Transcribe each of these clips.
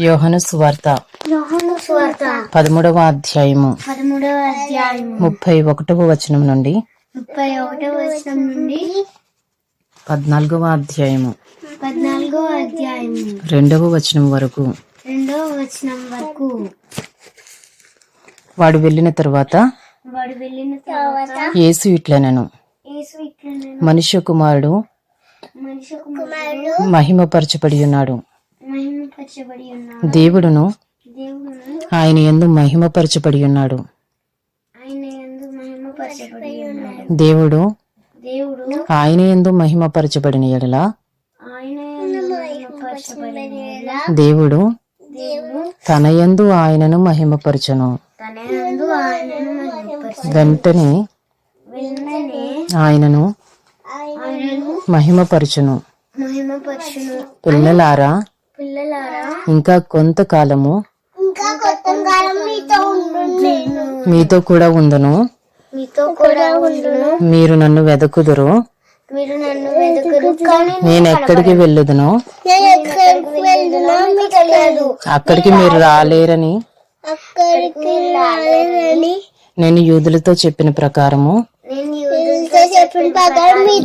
యోహను సువార్త. పదమూడవ అధ్యాయము. ముప్పై ఒకటవ వచనం నుండి. ముప్పై ఒకటవ వచనం నుండి. పద్నాలుగవ అధ్యాయము. పద్నాలుగవ అధ్యాయం రెండవ వచనం వరకు. రెండవ వచనం వరకు. వాడు వెళ్ళిన తరువాత వాడు వెళ్ళిన తర్వాత యేసు ఇట్లనను. యేసు మనుష్య కుమారుడు మనిషి కుమారుడు మహిమపరచబడి ఉన్నాడు. దేవుడును దేవుడు ఆయన ఎందు మహిమపరచబడి ఉన్నాడు. ఎందు దేవుడు ఆయన ఎందు మహిమపరచబడిన ఎడల దేవుడు తన యందు ఆయనను మహిమపరచను. వెంటనే ఆయనను మహిమపరచును. పిల్లలారా ఇంకా కొంతకాలము ఇంకా కొత్త కాలం మీతో కూడా ఉందును మీతో కూడా ఉండును. మీరు నన్ను వెదకుదురు. మీరు నన్ను వెతుకురు కానీ నేను ఎక్కడికి వెళ్ళుదునో? అక్కడికి మీరు రాలేరని నేను యూదులతో చెప్పిన ప్రకారము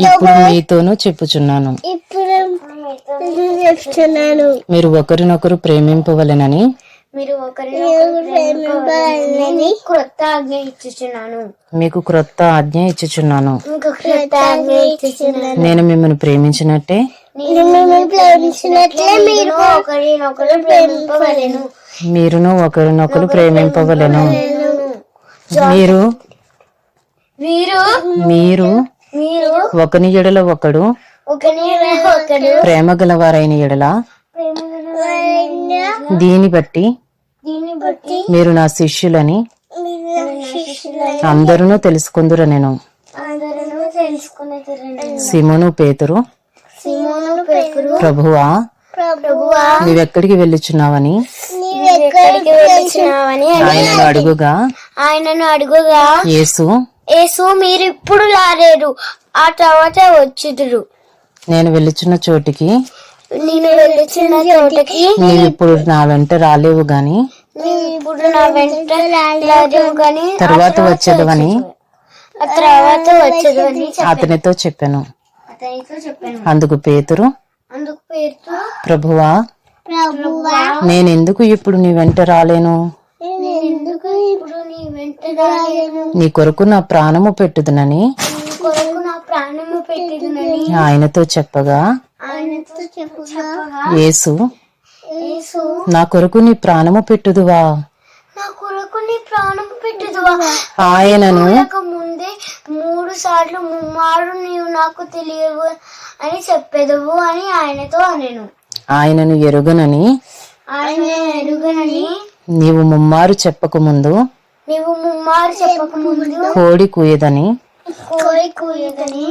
ఇప్పుడు మీతోనూ చెప్పుచున్నాను. మీరు ఒకరినొకరు ప్రేమింపవలెనని? మీరు ఒకరినొకరు ప్రేమింపాలని క్రొత్త ఆజ్ఞ ఇచ్చుచున్నాను. మీకు క్రొత్త ఆజ్ఞ ఇచ్చుచున్నాను. నేను మిమ్మల్ని ప్రేమించినట్టే? మీరును ఒకరినొకరు ప్రేమింపవలెను. మీరు మీరు? మీరు మీరు? ఒకని ఎడల ఒకడు ప్రేమ గలవారైన ఎడల. దీని బట్టి మీరు నా శిష్యులని అందరూ తెలుసుకుందురు నేను సిమోను పేతురు ప్రభువా ప్రభువా. నీవెక్కడికి వెళ్ళుచున్నావని ఆయనను అడుగుగా ఆయనను అడుగుగా యేసు యేసు మీరు ఇప్పుడు లారేరు. ఆ తర్వాత వచ్చుదురు. నేను వెళ్ళుచున్న చోటికి నేను వెళ్ళుచున్న చోటకి నీవిప్పుడు నా వెంట రాలేవు గాని నీవు ఇప్పుడు నా వెంట లారేవు కానీ తర్వాత వచ్చేదవని ఆ తర్వాత వచ్చదు అని అతనితో చెప్పాను. అతనితో చెప్పాను. అందుకు పేతురు అందుకు పేరుతో ప్రభువా ప్రభువా నేనెందుకు ఇప్పుడు నీ వెంట రాలేను? నేను ఎందుకు ఇప్పుడు నీ నీ కొరకు నా ప్రాణము పెట్టుదునని కొరకు నా ప్రాణము ఆయనతో చెప్పగా ఆయనతో యేసు యేసు నా కొరకు నీ ప్రాణము పెట్టుదువా? నా కొరకు నీ ప్రాణము పెట్టుదువా ఆయనను ముందే మూడు సార్లు ముమ్మారు నీవు నాకు తెలియవు అని చెప్పెదవు అని ఆయనతో అనెను ఆయనను ఎరుగనని ఆయన ఎరుగనని నీవు ముమ్మారు చెప్పకముందు నీవు ముమ్మారు చెప్పక ముందు కోడి కూయదని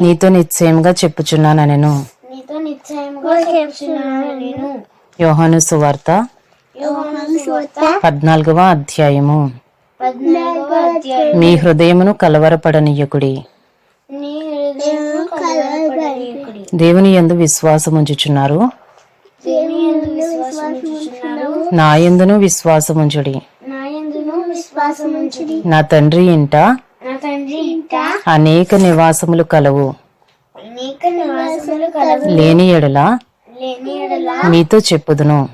నీతో నిశ్చయముగా చెప్పుచున్నానెను నీతో నిశ్చయముగా చెప్తున్నాను నేను యోహాను సువార్త యోహాను సువార్త పద్నాలుగవ అధ్యాయము. పద్నాలుగవ అధ్యాయం మీ హృదయమును కలవరపడనీయకుడి. నీ హృదయము కలవరపడనీయకుడి. దేవుని యందు విశ్వాసముంచుచున్నారు. ఉంచుచున్నారు నా యందును విశ్వాసముంచుడి. నా తండ్రి ఇంట అనేక నివాసములు కలవు. లేని ఎడల మీతో చెప్పుదును.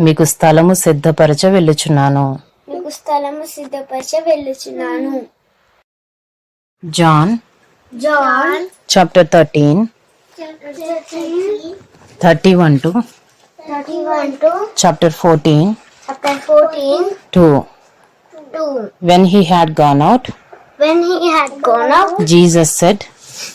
మీకు స్థలము సిద్ధపరచ వెళ్ళుచున్నాను. స్థలము సిద్ధపరచ వెళ్ళుచున్నాను. John John chapter thirty thirty one to 31 to chapter 14. Chapter 14. 2. 2. When he had gone out, when he had gone out, Jesus said,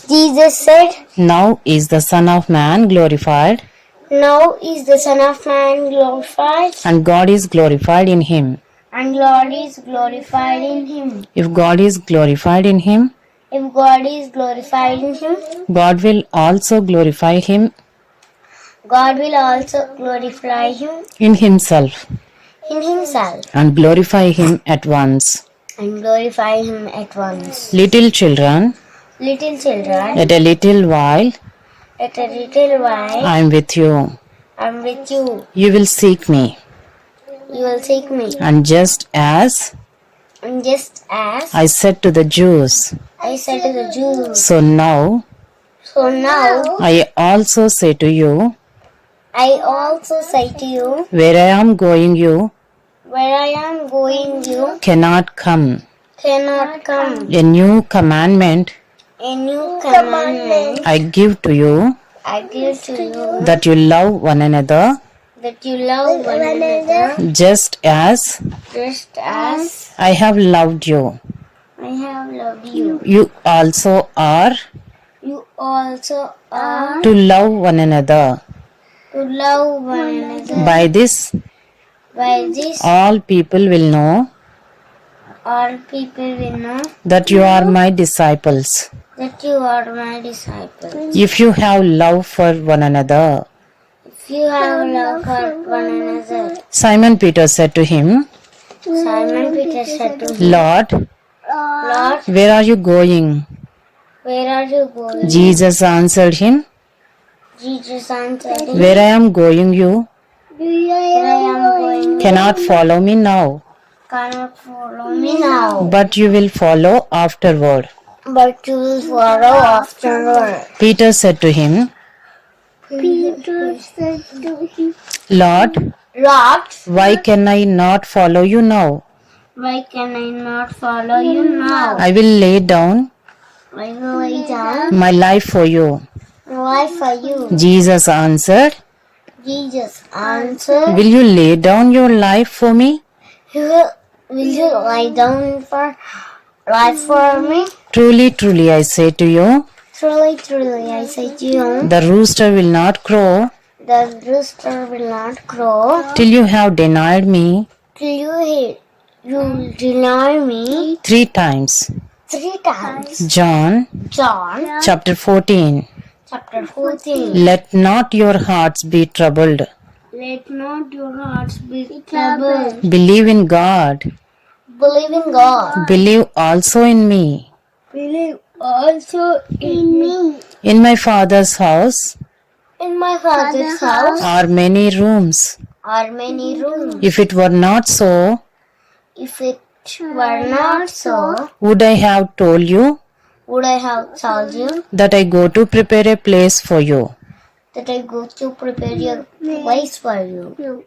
Jesus said, Now is the Son of Man glorified. Now is the Son of Man glorified. And God is glorified in him. And God is glorified in him. If God is glorified in him, if God is glorified in him, God will also glorify him God will also glorify him in himself in himself and glorify him at once. and glorify him at once. Little children, Little children, at a little while at a little while I am with you. I am with you. You will seek me. You will seek me. And just as And just as I said to the Jews, I said to the Jews, so now so now I also say to you, I also say to you, where I am going, you where I am going, you cannot come. cannot come. A new commandment A new commandment I give to you I give to you that you love one another that you love one another just as just as I have loved you. I have loved you. You also are You also are to love one another. To love one another. By this, By this, all people will know all people will know that you are my disciples. that you are my disciples. If you have love for one another. If you have love for one another, Simon Peter said to him, Simon Peter said to him, Lord, Lord, where are you going? where are you going? Jesus answered him, Jesus answered him, Where I am going, you Where I am going, cannot follow me now, cannot follow me now, but you will follow afterward. but you will follow afterward. Peter said to him, Peter said to him, Lord, Lord, why can I not follow you now? why can I not follow you now? I will lay down I will lay down my life for you. Life for you. Jesus answered, Jesus answered, Will you lay down your life for me? Will, will you lie down for life for me? Truly, truly, I say to you, Truly, truly, I say to you, the rooster will not crow the rooster will not crow till you have denied me till you hate, you deny me three times. three times. John John chapter 14. Chapter 14. Let not your hearts be troubled. Let not your hearts be troubled. Believe in God. Believe in God. Believe also in me. Believe also in me. In my Father's house In my father's house are many rooms. are many rooms. If it were not so, If it were not so, would I have told you would I have told you that I go to prepare a place for you? that I go to prepare your place for you?